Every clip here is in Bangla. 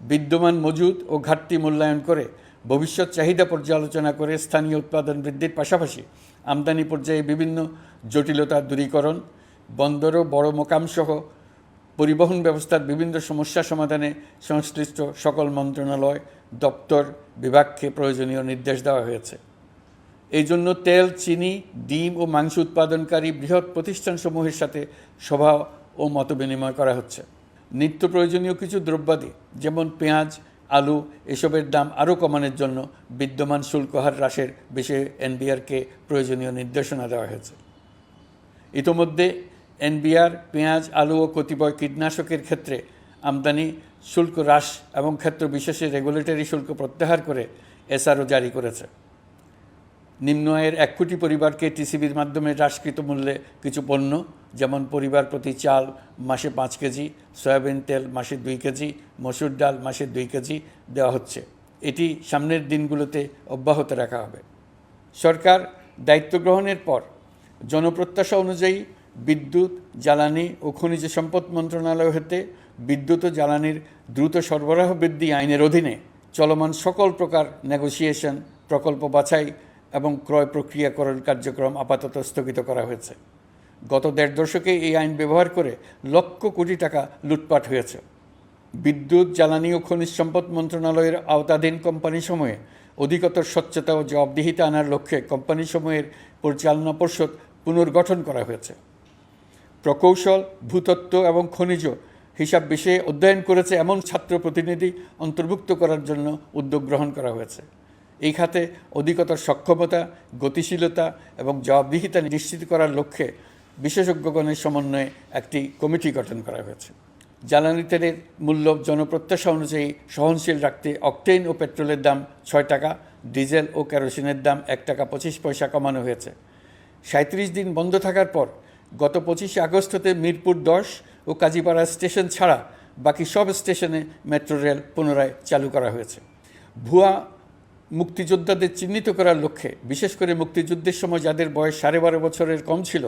বিদ্যমান মজুদ ও ঘাটতি মূল্যায়ন করে ভবিষ্যৎ চাহিদা পর্যালোচনা করে স্থানীয় উৎপাদন বৃদ্ধির পাশাপাশি আমদানি পর্যায়ে বিভিন্ন জটিলতা দূরীকরণ, বন্দর ও বড় মোকামসহ পরিবহন ব্যবস্থার বিভিন্ন সমস্যা সমাধানে সংশ্লিষ্ট সকল মন্ত্রণালয়, দপ্তর, বিভাগকে প্রয়োজনীয় নির্দেশ দেওয়া হয়েছে। এই জন্য তেল, চিনি, ডিম ও মাংস উৎপাদনকারী বৃহৎ প্রতিষ্ঠানসমূহের সাথে সভা ও মতবিনিময় করা হচ্ছে। নিত্য প্রয়োজনীয় কিছু দ্রব্যাদি, যেমন পেঁয়াজ, আলু, এসবের দাম আরও কমানোর জন্য বিদ্যমান শুল্ক হার হ্রাসের বিষয়ে এনবিআরকে প্রয়োজনীয় নির্দেশনা দেওয়া হয়েছে। ইতোমধ্যে এনবিআর পেঁয়াজ, আলু ও কতিপয় কীটনাশকের ক্ষেত্রে আমদানি, শুল্ক হ্রাস এবং ক্ষেত্র বিশেষে রেগুলেটরি শুল্ক প্রত্যাহার করে এসআরও জারি করেছে। নিম্ন আয়ের এক কোটি পরিবারকে টিসিবির মাধ্যমে হ্রাসকৃত মূল্যে কিছু পণ্য যেমন পরিবার প্রতি চাল মাসে পাঁচ কেজি, সয়াবিন তেল মাসে দুই কেজি, মসুর ডাল মাসে দুই কেজি দেওয়া হচ্ছে। এটি সামনের দিনগুলোতে অব্যাহত রাখা হবে। সরকার দায়িত্ব গ্রহণের পর জনপ্রত্যাশা অনুযায়ী বিদ্যুৎ, জ্বালানি ও খনিজ সম্পদ মন্ত্রণালয় হতে বিদ্যুৎ ও জ্বালানির দ্রুত সরবরাহ বৃদ্ধি আইনের অধীনে চলমান সকল প্রকার নেগোসিয়েশন, প্রকল্প বাছাই এবং ক্রয় প্রক্রিয়াকরণ কার্যক্রম আপাতত স্থগিত করা হয়েছে। গত দেড় দশকে এই আইন ব্যবহার করে লক্ষ কোটি টাকা লুটপাট হয়েছে। বিদ্যুৎ, জ্বালানি ও খনিজ সম্পদ মন্ত্রণালয়ের আওতাধীন কোম্পানিসমূহে অধিকতর স্বচ্ছতা ও জবাবদিহিতা আনার লক্ষ্যে কোম্পানিসমূহের পরিচালনা পর্ষদ পুনর্গঠন করা হয়েছে। প্রকৌশল, ভূতত্ত্ব এবং খনিজ হিসাব বিষয়ে অধ্যয়ন করেছে এমন ছাত্র প্রতিনিধি অন্তর্ভুক্ত করার জন্য উদ্যোগ গ্রহণ করা হয়েছে। এই খাতে অধিকতর সক্ষমতা, গতিশীলতা এবং জবাবদিহিতা নিশ্চিত করার লক্ষ্যে বিশেষজ্ঞগণের সমন্বয়ে একটি কমিটি গঠন করা হয়েছে। জ্বালানি তেলের মূল্য জনপ্রত্যাশা অনুযায়ী সহনশীল রাখতে অকটেন ও পেট্রোলের দাম ছয় টাকা, ডিজেল ও কেরোসিনের দাম এক টাকা পঁচিশ পয়সা কমানো হয়েছে। সাঁত্রিশ দিন বন্ধ থাকার পর গত পঁচিশে আগস্ট হতে মিরপুর দশ ও কাজীপাড়া স্টেশন ছাড়া বাকি সব স্টেশনে মেট্রো রেল পুনরায় চালু করা হয়েছে। ভুয়া মুক্তিযোদ্ধাদের চিহ্নিত করার লক্ষ্যে, বিশেষ করে মুক্তিযুদ্ধের সময় যাদের বয়স সাড়ে বারো বছরের কম ছিল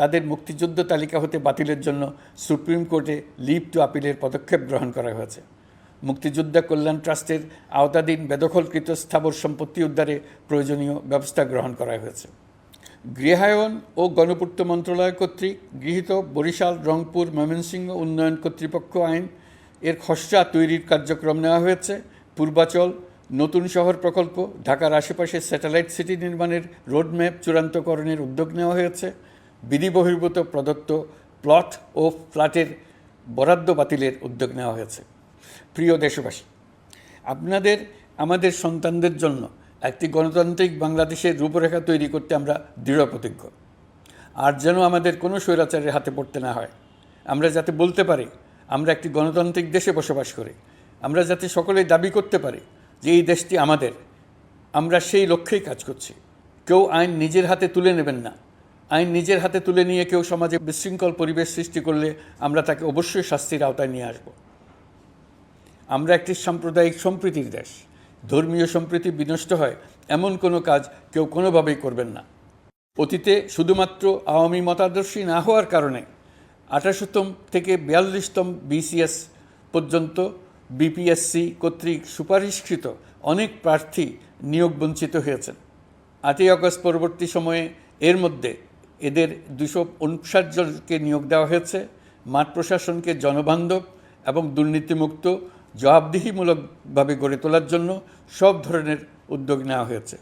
তাদের মুক্তিযুদ্ধ তালিকা হতে বাতিলের জন্য সুপ্রিম কোর্টে লিভ টু আপিলের পদক্ষেপ গ্রহণ করা হয়েছে। মুক্তিযোদ্ধা কল্যাণ ট্রাস্টের আওতাধীন বেদখলকৃত স্থাবর সম্পত্তি উদ্ধারে প্রয়োজনীয় ব্যবস্থা গ্রহণ করা হয়েছে। গৃহায়ন ও গণপূর্ত মন্ত্রণালয় কর্তৃক গৃহীত বরিশাল, রংপুর, ময়মনসিংহ উন্নয়ন কর্তৃপক্ষ আইন এর খসড়া তৈরির কার্যক্রম নেওয়া হয়েছে। পূর্বাচল, নতুন শহর প্রকল্প, ঢাকার আশেপাশে স্যাটেলাইট সিটি নির্মাণের রোডম্যাপ চূড়ান্তকরণের উদ্যোগ নেওয়া হয়েছে। বিধি বহির্ভূত প্রদত্ত প্লট ও ফ্ল্যাটের বরাদ্দ বাতিলের উদ্যোগ নেওয়া হয়েছে। প্রিয় দেশবাসী, আপনাদের, আমাদের সন্তানদের জন্য একটি গণতান্ত্রিক বাংলাদেশের রূপরেখা তৈরি করতে আমরা দৃঢ় প্রতিজ্ঞ। আর যেন আমাদের কোনো স্বৈরাচারের হাতে পড়তে না হয়। আমরা যাতে বলতে পারি, আমরা একটি গণতান্ত্রিক দেশে বসবাস করি। আমরা যাতে সকলেই দাবি করতে পারি যে এই দেশটি আমাদের। আমরা সেই লক্ষ্যেই কাজ করছি। কেউ আইন নিজের হাতে তুলে নেবেন না। আইন নিজের হাতে তুলে নিয়ে কেউ সমাজে বিশৃঙ্খল পরিবেশ সৃষ্টি করলে আমরা তাকে অবশ্যই শাস্তির আওতায় নিয়ে আসব। আমরা একটি সাম্প্রদায়িক সম্প্রীতির দেশ। ধর্মীয় সম্প্রীতি বিনষ্ট হয়, এমন কোনো কাজ কেউ কোনোভাবেই করবেন না। অতীতে শুধুমাত্র আওয়ামী মতাদর্শী না হওয়ার কারণে আঠাশোতম থেকে বিয়াল্লিশতম বিসিএস পর্যন্ত বিপিএসসি কর্তৃক সুপারিশকৃত অনেক প্রার্থী নিয়োগ বঞ্চিত হয়েছেন। আটই আগস্ট পরবর্তী সময়ে এর মধ্যে এদের দুশো উনষাট জনকে নিয়োগ দেওয়া হয়েছে। মাঠ প্রশাসনকে জনবান্ধব এবং দুর্নীতিমুক্ত, জবাবদিহিমূলকভাবে গড়ে তোলার জন্য সব ধরনের উদ্যোগ নেওয়া হয়েছে।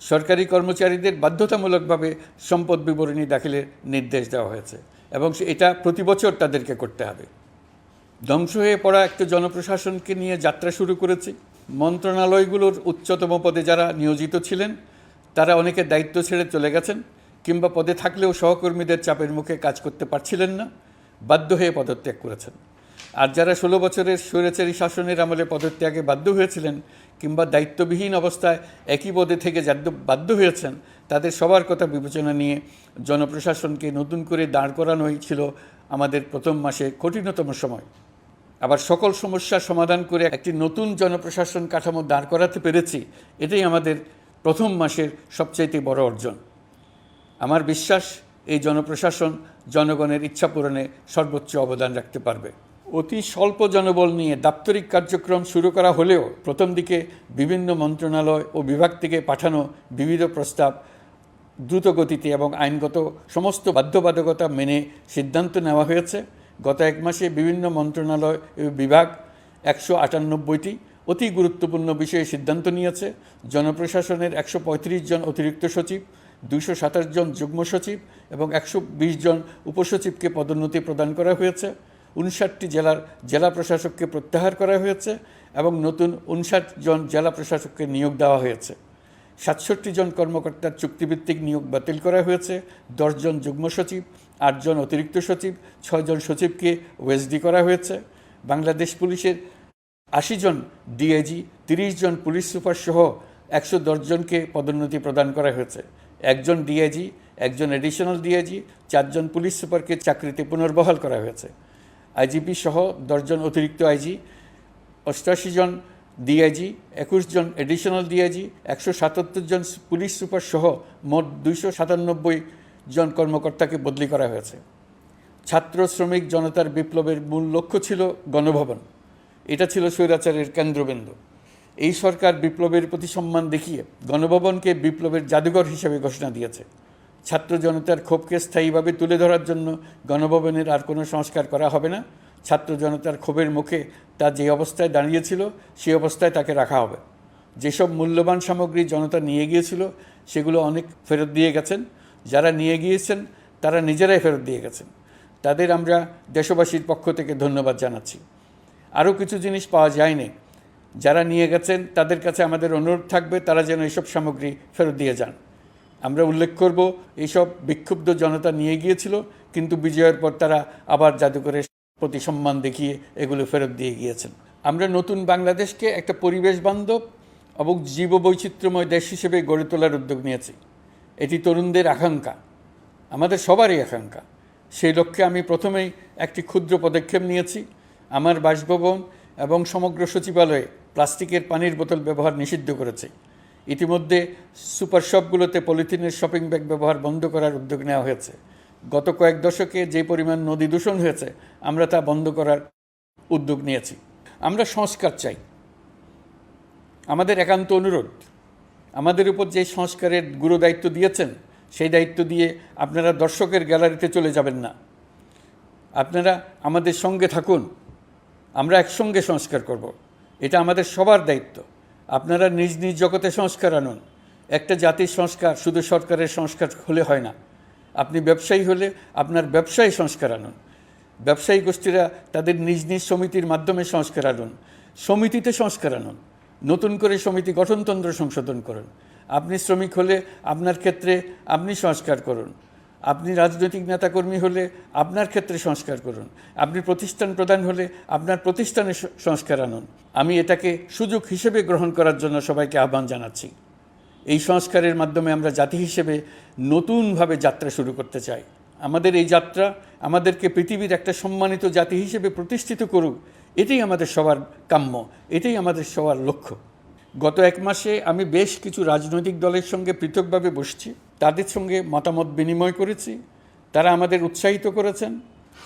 সরকারি কর্মচারীদের বাধ্যতামূলকভাবে সম্পদ বিবরণী দাখিলের নির্দেশ দেওয়া হয়েছে এবং এটা প্রতি বছর তাদেরকে করতে হবে। ধ্বংস হয়ে পড়া একটা জনপ্রশাসনকে নিয়ে যাত্রা শুরু করেছি। মন্ত্রণালয়গুলোর উচ্চতম পদে যারা নিয়োজিত ছিলেন, তারা অনেকে দায়িত্ব ছেড়ে চলে গেছেন। কিংবা পদে থাকলেও সহকর্মীদের চাপের মুখে কাজ করতে পারছিলেন না, বাধ্য হয়ে পদত্যাগ করেছেন। আর যারা ষোলো বছরের স্বৈরাচারী শাসনের আমলে পদত্যাগে বাধ্য হয়েছিলেন কিংবা দায়িত্ববিহীন অবস্থায় একই পদে থেকে বাধ্য হয়েছেন, তাদের সবার কথা বিবেচনা নিয়ে জনপ্রশাসনকে নতুন করে দাঁড় করানোই ছিল আমাদের প্রথম মাসে কঠিনতম সময়। আবার সকল সমস্যার সমাধান করে একটি নতুন জনপ্রশাসন কাঠামো দাঁড় করাতে পেরেছি, এটাই আমাদের প্রথম মাসের সবচাইতে বড় অর্জন। আমার বিশ্বাস, এই জনপ্রশাসন জনগণের ইচ্ছা পূরণে সর্বোচ্চ অবদান রাখতে পারবে। অতি স্বল্প জনবল নিয়ে দাপ্তরিক কার্যক্রম শুরু করা হলেও প্রথম দিকে বিভিন্ন মন্ত্রণালয় ও বিভাগ থেকে পাঠানো বিবিধ প্রস্তাব দ্রুত গতিতে এবং আইনগত সমস্ত বাধ্যবাধকতা মেনে সিদ্ধান্ত নেওয়া হয়েছে। গত এক মাসে বিভিন্ন মন্ত্রণালয় বিভাগ একশো আটানব্বইটি অতি গুরুত্বপূর্ণ বিষয়ে সিদ্ধান্ত নিয়েছে। জনপ্রশাসনের একশো পঁয়ত্রিশ জন অতিরিক্ত সচিব দুশো সাতাশ জন যুগ্ম সচিব এবং একশো বিশ জন উপসচিবকে পদোন্নতি প্রদান করা হয়েছে। উনষাটটি জেলার জেলা প্রশাসককে প্রত্যাহার করা হয়েছে এবং নতুন উনষাট জন জেলা প্রশাসককে নিয়োগ দেওয়া হয়েছে। সাতষট্টি জন কর্মকর্তার চুক্তিভিত্তিক নিয়োগ বাতিল করা হয়েছে দশজন যুগ্ম সচিব আটজন অতিরিক্ত সচিব ছয়জন সচিবকে ওয়েসডি করা হয়েছে। বাংলাদেশ পুলিশের আশি জন ডিআইজি, তিরিশ জন পুলিশ সুপার সহ একশো জনকে পদোন্নতি প্রদান করা হয়েছে। একজন ডিআইজি একজন এডিশনাল ডিআইজি চারজন পুলিশ সুপারকে চাকরিতে পুনর্বহাল করা হয়েছে। আইজিপি সহ দশজন অতিরিক্ত আইজি অষ্টাশি জন ডিআইজি একুশ জন এডিশনাল ডিআইজি একশো সাতাত্তর জন পুলিশ সুপার সহ মোট দুইশো সাতানব্বই জন কর্মকর্তাকে বদলি করা হয়েছে। ছাত্র শ্রমিক জনতার বিপ্লবের মূল লক্ষ্য ছিল গণভবন। এটা ছিল স্বৈরাচারের কেন্দ্রবিন্দু। এই সরকার বিপ্লবের প্রতি সম্মান দেখিয়ে গণভবনকে বিপ্লবের জাদুঘর হিসেবে ঘোষণা দিয়েছে। ছাত্র জনতার ক্ষোভকে স্থায়ীভাবে তুলে ধরার জন্য গণভবনের আর কোনো সংস্কার করা হবে না। ছাত্র জনতার ক্ষোভের মুখে তা যে অবস্থায় দাঁড়িয়েছিল সেই অবস্থায় তাকে রাখা হবে। যেসব মূল্যবান সামগ্রী জনতা নিয়ে গিয়েছিল, সেগুলো অনেক ফেরত দিয়ে গেছেন। যারা নিয়ে গিয়েছেন, তারা নিজেরাই ফেরত দিয়ে গেছেন। তাদের আমরা দেশবাসীর পক্ষ থেকে ধন্যবাদ জানাচ্ছি। আরও কিছু জিনিস পাওয়া যায়নি। যারা নিয়ে গেছেন, তাদের কাছে আমাদের অনুরোধ থাকবে, তারা যেন এইসব সামগ্রী ফেরত দিয়ে যান। আমরা উল্লেখ করব এইসব বিক্ষুব্ধ জনতা নিয়ে গিয়েছিল, কিন্তু বিজয়ের পর তারা আবার জাদুঘরের প্রতি সম্মান দেখিয়ে এগুলো ফেরত দিয়ে গিয়েছেন। আমরা নতুন বাংলাদেশকে একটা পরিবেশ বান্ধব এবং জীববৈচিত্র্যময় দেশ হিসেবে গড়ে তোলার উদ্যোগ নিয়েছি। এটি তরুণদের আকাঙ্ক্ষা, আমাদের সবারই আকাঙ্ক্ষা। সেই লক্ষ্যে আমি প্রথমেই একটি ক্ষুদ্র পদক্ষেপ নিয়েছি। আমার বাসভবন এবং সমগ্র সচিবালয়ে প্লাস্টিকের পানির বোতল ব্যবহার নিষিদ্ধ করেছে। ইতিমধ্যে সুপার শপগুলোতে পলিথিনের শপিং ব্যাগ ব্যবহার বন্ধ করার উদ্যোগ নেওয়া হয়েছে। গত কয়েক দশকে যে পরিমাণ নদী দূষণ হয়েছে, আমরা তা বন্ধ করার উদ্যোগ নিয়েছি। আমরা সংস্কার চাই। আমাদের একান্ত অনুরোধ, আমাদের উপর যে সংস্কারের গুরু দায়িত্ব দিয়েছেন, সেই দায়িত্ব দিয়ে আপনারা দর্শকের গ্যালারিতে চলে যাবেন না। আপনারা আমাদের সঙ্গে থাকুন। আমরা একসঙ্গে সংস্কার করব। এটা আমাদের সবার দায়িত্ব। আপনারা নিজ নিজ জগতে সংস্কার আনুন। একটা জাতির সংস্কার শুধু সরকারের সংস্কার হলে হয় না। আপনি ব্যবসায়ী হলে আপনার ব্যবসায়ী সংস্কার আনুন। ব্যবসায়ী গোষ্ঠীরা তাদের নিজ নিজ সমিতির মাধ্যমে সংস্কার আনুন। সমিতিতে সংস্কার আনুন। নতুন করে সমিতি গঠনতন্ত্র সংশোধন করুন। আপনি শ্রমিক হলে আপনার ক্ষেত্রে আপনি সংস্কার করুন। আপনি রাজনৈতিক নেতাকর্মী হলে আপনার ক্ষেত্রে সংস্কার করুন। আপনি প্রতিষ্ঠান প্রধান হলে আপনার প্রতিষ্ঠানে সংস্কার আনুন। আমি এটাকে সুযোগ হিসেবে গ্রহণ করার জন্য সবাইকে আহ্বান জানাচ্ছি। এই সংস্কারের মাধ্যমে আমরা জাতি হিসেবে নতুনভাবে যাত্রা শুরু করতে চাই। আমাদের এই যাত্রা আমাদেরকে পৃথিবীর একটা সম্মানিত জাতি হিসেবে প্রতিষ্ঠিত করুক, এটাই আমাদের সবার কাম্য, এটাই আমাদের সবার লক্ষ্য। গত এক মাসে আমি বেশ কিছু রাজনৈতিক দলের সঙ্গে পৃথকভাবে বসছি। তাদের সঙ্গে মতামত বিনিময় করেছি। তারা আমাদের উৎসাহিত করেছেন।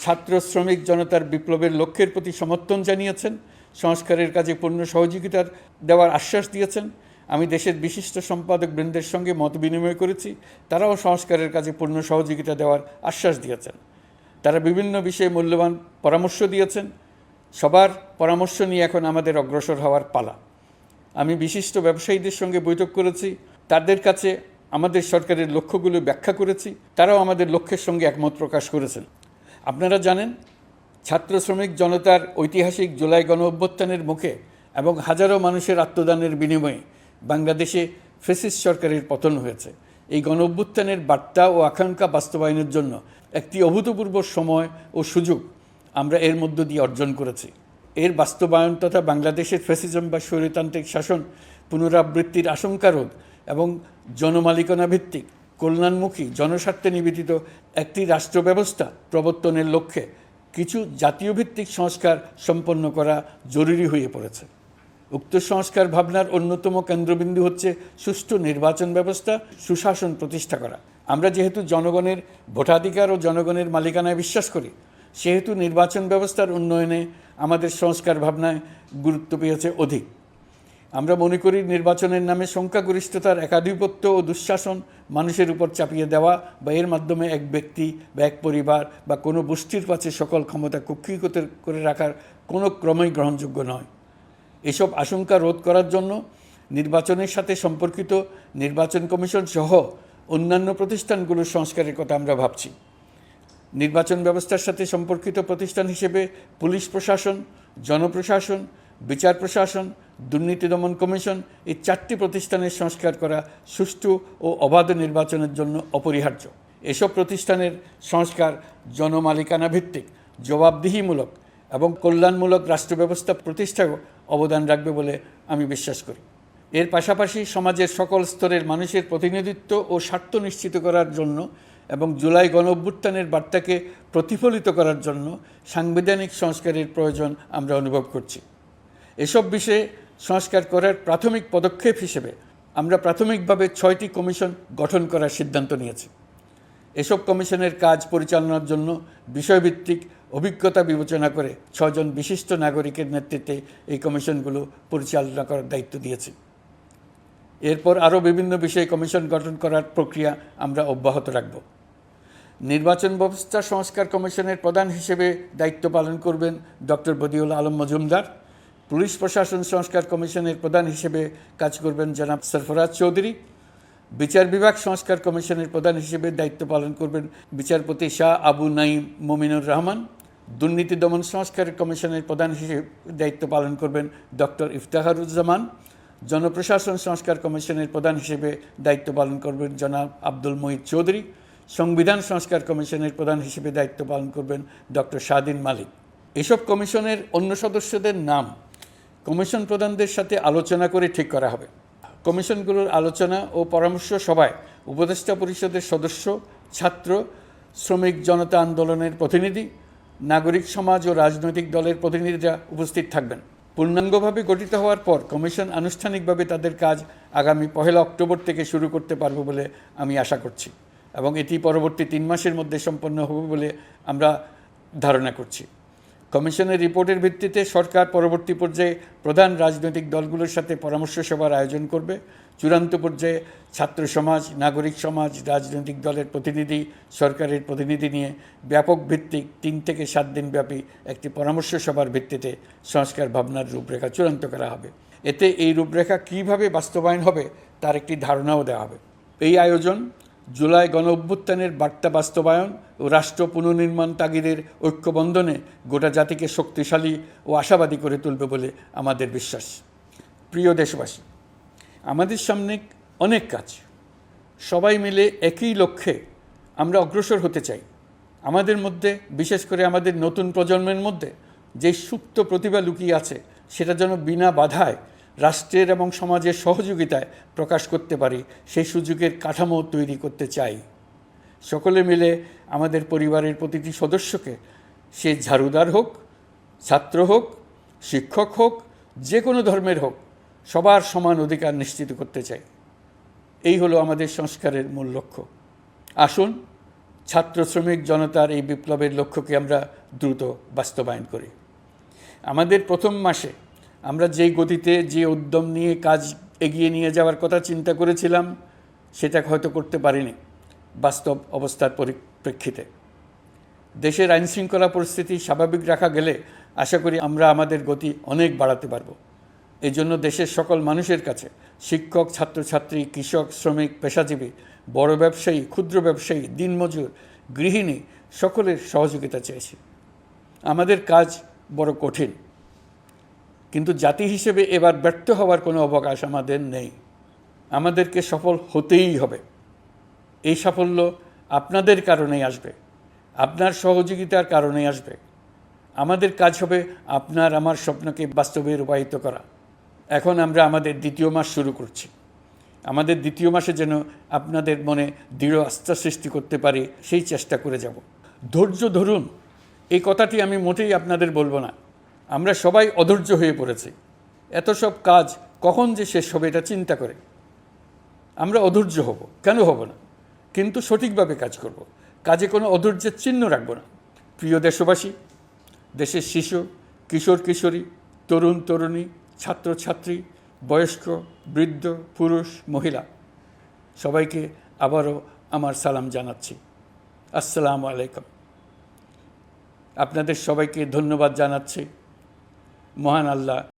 ছাত্র শ্রমিক জনতার বিপ্লবের লক্ষ্যের প্রতি সমর্থন জানিয়েছেন। সংস্কারের কাজে পূর্ণ সহযোগিতার দেওয়ার আশ্বাস দিয়েছেন। আমি দেশের বিশিষ্ট সম্পাদক বৃন্দের সঙ্গে মত বিনিময় করেছি। তারাও সংস্কারের কাজে পূর্ণ সহযোগিতা দেওয়ার আশ্বাস দিয়েছেন। তারা বিভিন্ন বিষয়ে মূল্যবান পরামর্শ দিয়েছেন। সবার পরামর্শ নিয়ে এখন আমাদের অগ্রসর হওয়ার পালা। আমি বিশিষ্ট ব্যবসায়ীদের সঙ্গে বৈঠক করেছি। তাদের কাছে আমাদের সরকারের লক্ষ্যগুলো ব্যাখ্যা করেছি, তারাও আমাদের লক্ষ্যের সঙ্গে একমত প্রকাশ করেছেন। আপনারা জানেন, ছাত্র শ্রমিক জনতার ঐতিহাসিক জুলাই গণ অভ্যুত্থানের মুখে এবং হাজারো মানুষের আত্মদানের বিনিময়ে বাংলাদেশে ফেসিস সরকারের পতন হয়েছে। এই গণ অভ্যুত্থানের বার্তা ও আকাঙ্ক্ষা বাস্তবায়নের জন্য একটি অভূতপূর্ব সময় ও সুযোগ আমরা এর মধ্য দিয়ে অর্জন করেছি। এর বাস্তবায়ন তথা বাংলাদেশের ফ্যাসিজম বা স্বৈরতান্ত্রিক শাসন পুনরাবৃত্তির আশঙ্কা রোধ এবং জনমালিকানা ভিত্তিক কল্যাণমুখী, জনস্বার্থে নিবেদিত একটি রাষ্ট্র ব্যবস্থা প্রবর্তনের লক্ষ্যে কিছু জাতীয় ভিত্তিক সংস্কার সম্পন্ন করা জরুরি হয়ে পড়েছে। উক্ত সংস্কার ভাবনার অন্যতম কেন্দ্রবিন্দু হচ্ছে সুষ্ঠু নির্বাচন ব্যবস্থা, সুশাসন প্রতিষ্ঠা করা। আমরা যেহেতু জনগণের ভোটাধিকার ও জনগণের মালিকানায় বিশ্বাস করি, সেহেতু নির্বাচন ব্যবস্থার উন্নয়নে আমাদের সংস্কার ভাবনায় গুরুত্ব পেয়েছে অধিক। আমরা মনে করি নির্বাচনের নামে সংখ্যাগরিষ্ঠতার একাধিপত্য ও দুঃশাসন মানুষের উপর চাপিয়ে দেওয়া বা এর মাধ্যমে এক ব্যক্তি বা এক পরিবার বা কোনো গোষ্ঠীর কাছে সকল ক্ষমতা কক্ষীগত করে রাখার কোনো ক্রমেই গ্রহণযোগ্য নয়। এসব আশঙ্কা রোধ করার জন্য নির্বাচনের সাথে সম্পর্কিত নির্বাচন কমিশন সহ অন্যান্য প্রতিষ্ঠানগুলোর সংস্কারের কথা আমরা ভাবছি। নির্বাচন ব্যবস্থার সাথে সম্পর্কিত প্রতিষ্ঠান হিসেবে পুলিশ প্রশাসন, জনপ্রশাসন, বিচার প্রশাসন দুর্নীতি দমন কমিশন এই চারটি প্রতিষ্ঠানের সংস্কার করা সুষ্ঠু ও অবাধ নির্বাচনের জন্য অপরিহার্য। এসব প্রতিষ্ঠানের সংস্কার জনমালিকানা ভিত্তিক জবাবদিহিমূলক এবং কল্যাণমূলক রাষ্ট্র ব্যবস্থা প্রতিষ্ঠায়ও অবদান রাখবে বলে আমি বিশ্বাস করি। এর পাশাপাশি সমাজের সকল স্তরের মানুষের প্রতিনিধিত্ব ও স্বার্থ নিশ্চিত করার জন্য এবং জুলাই গণ অভ্যুত্থানের বার্তাকে প্রতিফলিত করার জন্য সাংবিধানিক সংস্কারের প্রয়োজন আমরা অনুভব করছি। এসব বিষয়ে সংস্কার করার প্রাথমিক পদক্ষেপ হিসেবে আমরা প্রাথমিকভাবে ছয়টি কমিশন গঠন করার সিদ্ধান্ত নিয়েছি। এসব কমিশনের কাজ পরিচালনার জন্য বিষয়ভিত্তিক অভিজ্ঞতা বিবেচনা করে ছজন বিশিষ্ট নাগরিকের নেতৃত্বে এই কমিশনগুলো পরিচালনা করার দায়িত্ব দিয়েছি। এরপর আরও বিভিন্ন বিষয়ে কমিশন গঠন করার প্রক্রিয়া আমরা অব্যাহত রাখব। নির্বাচন ব্যবস্থা সংস্কার কমিশনের প্রধান হিসেবে দায়িত্ব পালন করবেন ডক্টর বদিউল আলম মজুমদার। পুলিশ প্রশাসন সংস্কার কমিশনের প্রধান হিসেবে কাজ করবেন জনাব সরফরাজ চৌধুরী। বিচার বিভাগ সংস্কার কমিশনের প্রধান হিসেবে দায়িত্ব পালন করবেন বিচারপতি শাহ আবু নাইম মমিনুর রহমান। দুর্নীতি দমন সংস্কার কমিশনের প্রধান হিসেবে দায়িত্ব পালন করবেন ডক্টর ইফতাহারুজ্জামান। জনপ্রশাসন সংস্কার কমিশনের প্রধান হিসেবে দায়িত্ব পালন করবেন জনাব আব্দুল মহিদ চৌধুরী। সংবিধান সংস্কার কমিশনের প্রধান হিসেবে দায়িত্ব পালন করবেন ডক্টর শাহদিন মালিক। এসব কমিশনের অন্য সদস্যদের নাম কমিশন প্রধানদের সাথে আলোচনা করে ঠিক করা হবে। কমিশনগুলোর আলোচনা ও পরামর্শ সভায় উপদেষ্টা পরিষদের সদস্য, ছাত্র, শ্রমিক জনতা আন্দোলনের প্রতিনিধি, নাগরিক সমাজ ও রাজনৈতিক দলের প্রতিনিধিরা উপস্থিত থাকবেন। পূর্ণাঙ্গভাবে গঠিত হওয়ার পর কমিশন আনুষ্ঠানিকভাবে তাদের কাজ আগামী পহেলা অক্টোবর থেকে শুরু করতে পারবে বলে আমি আশা করছি এবং এটি পরবর্তী তিন মাসের মধ্যে সম্পন্ন হবে বলে আমরা ধারণা করছি। কমিশনের রিপোর্টের ভিত্তিতে সরকার পরবর্তী পর্যায়ে প্রধান রাজনৈতিক দলগুলোর সাথে পরামর্শ সভার আয়োজন করবে। চূড়ান্ত পর্যায়ে ছাত্র সমাজ, নাগরিক সমাজ, রাজনৈতিক দলের প্রতিনিধি, সরকারের প্রতিনিধি নিয়ে ব্যাপক ভিত্তিক তিন থেকে সাত দিন ব্যাপী একটি পরামর্শ সভার ভিত্তিতে সংস্কার ভাবনার রূপরেখা চূড়ান্ত করা হবে। এতে এই রূপরেখা কীভাবে বাস্তবায়ন হবে তার একটি ধারণাও দেওয়া হবে। এই আয়োজন জুলাই গণ অভ্যুত্থানের বার্তা বাস্তবায়ন ও রাষ্ট্র পুনর্নির্মাণ তাগিদের ঐক্যবন্ধনে গোটা জাতিকে শক্তিশালী ও আশাবাদী করে তুলবে বলে আমাদের বিশ্বাস। প্রিয় দেশবাসী, আমাদের সামনে অনেক কাজ। সবাই মিলে একই লক্ষ্যে আমরা অগ্রসর হতে চাই। আমাদের মধ্যে, বিশেষ করে আমাদের নতুন প্রজন্মের মধ্যে যে সুপ্ত প্রতিভা লুকিয়ে আছে, সেটা যেন বিনা বাধায় রাষ্ট্রের এবং সমাজের সহযোগিতায় প্রকাশ করতে পারি, সেই সুযোগের কাঠামো তৈরি করতে চাই। সকলে মিলে আমাদের পরিবারের প্রতিটি সদস্যকে, সে ঝাড়ুদার হোক, ছাত্র হোক, শিক্ষক হোক, যে কোনো ধর্মের হোক, সবার সমান অধিকার নিশ্চিত করতে চাই। এই হলো আমাদের সংস্কারের মূল লক্ষ্য। আসুন, ছাত্র শ্রমিক জনতার এই বিপ্লবের লক্ষ্যকে আমরা দ্রুত বাস্তবায়ন করি। আমাদের প্রথম মাসে আমরা যেই গতিতে, যে উদ্যম নিয়ে কাজ এগিয়ে নিয়ে যাওয়ার কথা চিন্তা করেছিলাম, সেটা হয়তো করতে পারিনি বাস্তব অবস্থার পরিপ্রেক্ষিতে। দেশের আইনশৃঙ্খলা পরিস্থিতি স্বাভাবিক রাখা গেলে আশা করি আমরা আমাদের গতি অনেক বাড়াতে পারব। এই জন্য দেশের সকল মানুষের কাছে, শিক্ষক, ছাত্রছাত্রী, কৃষক, শ্রমিক, পেশাজীবী, বড় ব্যবসায়ী, ক্ষুদ্র ব্যবসায়ী, দিনমজুর, গৃহিণী সকলের সহযোগিতা চেয়েছি। আমাদের কাজ বড় কঠিন। কিন্তু জাতি হিসেবে এবার ব্যর্থ হওয়ার কোনো অবকাশ আমাদের নেই। আমাদেরকে সফল হতেই হবে। এই সাফল্য আপনাদের কারণেই আসবে। আপনার সহযোগিতার কারণেই আসবে। আমাদের কাজ হবে আপনার আমার স্বপ্নকে বাস্তবে রূপায়িত করা। এখন আমরা আমাদের দ্বিতীয় মাস শুরু করছি। আমাদের দ্বিতীয় মাসে যেন আপনাদের মনে দৃঢ় আস্থা সৃষ্টি করতে পারি, সেই চেষ্টা করে যাব। ধৈর্য ধরুন। এই কথাটি আমি মোটেই আপনাদের বলব না। আমরা সবাই অধৈর্য হয়ে পড়েছি। এত সব কাজ কখন যে শেষ হবে এটা চিন্তা করে। আমরা অধৈর্য হব, কেন হব না? কিন্তু সঠিকভাবে কাজ করব। কাজে কোনো অধৈর্যের চিহ্ন রাখব না। প্রিয় দেশবাসী, দেশের শিশু, কিশোর, কিশোরী, তরুণ, তরুণী, ছাত্রছাত্রী, বয়স্ক, বৃদ্ধ, পুরুষ, মহিলা, সবাইকে আবারও আমার সালাম জানাচ্ছি। আসসালামু আলাইকুম। আপনাদের সবাইকে ধন্যবাদ জানাচ্ছি। মহান আল্লাহ